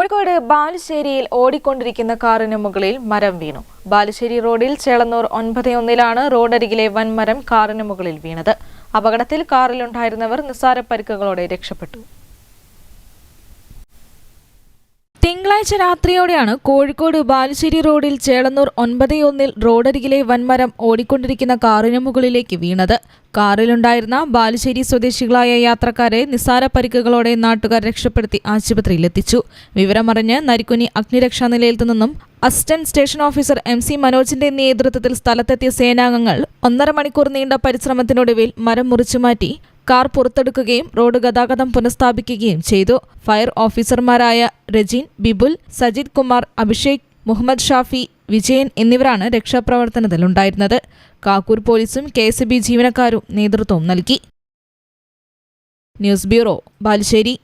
കോഴിക്കോട് ബാലുശ്ശേരിയിൽ ഓടിക്കൊണ്ടിരിക്കുന്ന കാറിന് മുകളിൽ മരം വീണു. ബാലുശ്ശേരി റോഡിൽ ചേളന്നൂർ ഒൻപത് ഒന്നിലാണ് റോഡരികിലെ വൻമരം കാറിന് മുകളിൽ വീണത്. അപകടത്തിൽ കാറിലുണ്ടായിരുന്നവർ നിസ്സാര പരിക്കുകളോടെ രക്ഷപ്പെട്ടു. തിങ്കളാഴ്ച രാത്രിയോടെയാണ് കോഴിക്കോട് ബാലുശ്ശേരി റോഡിൽ ചേളന്നൂർ ഒൻപത് ഒന്നിൽ റോഡരികിലെ വൻമരം ഓടിക്കൊണ്ടിരിക്കുന്ന കാറിന് മുകളിലേക്ക് വീണത്. കാറിലുണ്ടായിരുന്ന ബാലുശ്ശേരി സ്വദേശികളായ യാത്രക്കാരെ നിസ്സാര പരിക്കുകളോടെ നാട്ടുകാർ രക്ഷപ്പെടുത്തി ആശുപത്രിയിലെത്തിച്ചു. വിവരമറിഞ്ഞ് നരിക്കുനി അഗ്നിരക്ഷാ നിലയത്തിൽ നിന്നും assistant station officer M C മനോജിന്റെ നേതൃത്വത്തിൽ സ്ഥലത്തെത്തിയ സേനാംഗങ്ങൾ ഒന്നര മണിക്കൂർ നീണ്ട പരിശ്രമത്തിനൊടുവിൽ മരം മുറിച്ചുമാറ്റി കാർ പുറത്തെടുക്കുകയും റോഡ് ഗതാഗതം പുനഃസ്ഥാപിക്കുകയും ചെയ്തു. ഫയർ ഓഫീസർമാരായ രജീൻ ബിബുൽ സജിത് കുമാർ അഭിഷേക് മുഹമ്മദ് ഷാഫി വിജയൻ എന്നിവരാണ് രക്ഷാപ്രവർത്തനത്തിലുണ്ടായിരുന്നത് കാക്കൂർ പോലീസും കെ എസ് ബി ജീവനക്കാരും നേതൃത്വം നൽകി. News bureau Balussery.